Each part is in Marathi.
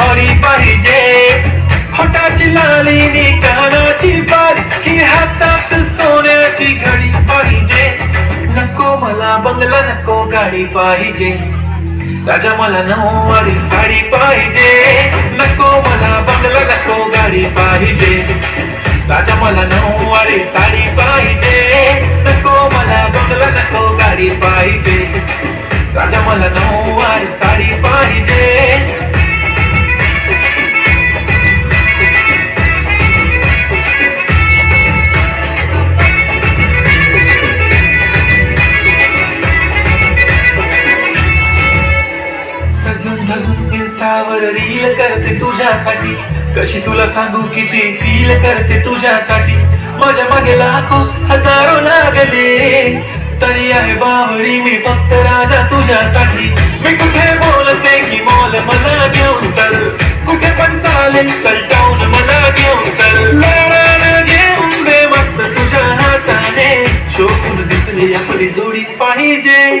होंडा पाहिजे होटाची लाली नी कानाची बारीकी हातात सोन्याची घडी पाहिजे. नको मला बंगला नको गाडी पाहिजे. राजा मला नऊवारी साडी पाहिजे. नको मला बंगला नको गाडी पाहिजे. राजा मला नऊवारी साडी सजून इंस्टावर रील करते तुझ्यासाठी. कशी तुला सांगू किती फील करते तुझ्यासाठी. माझ्या मागे लाखो हजारो लागले. तरी आहे बावरी मी फक्त राजा तुझ्यासाठी. मी कुठे बोलते की मॉल मला घेऊन चल. कुठे पण चालेल चल टाऊन मला घेऊन चल. घेऊन दे मस्त तुझ्या हाताने. शोकून दिसली आपली जोडी पाहिजे.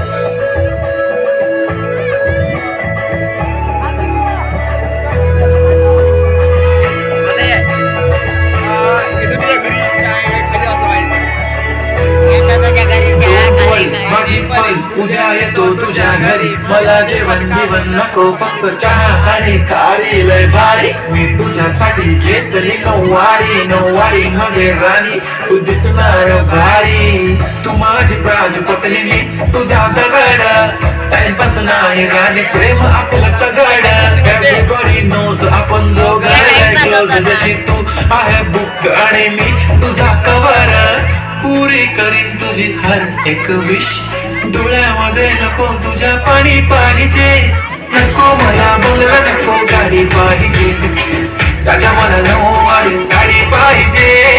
उद्या येतो तुझ्या घरी. मला जेवण जेवण नको फक्त चहा आणि खारी. लय भारी. मी तुझ्यासाठी घेतली नऊवारी. नऊवारी मध्ये राणी. तू दिसणार भारी. तू माझी प्राजपत्नी मी तुझा दगड. टाइमपास नाही राणी. प्रेम आपलं तगड. knows आपण दोघं. जशी तू आहे बुक आणि मी तुझा कवर पुरी करीन तुझी हर एक विश डोळ्यामध्ये नको तुझ्या पाणी पाहिजे. नको मला बंगला नको गाडी पाहिजे. राजा मला नऊ साडी पाहिजे.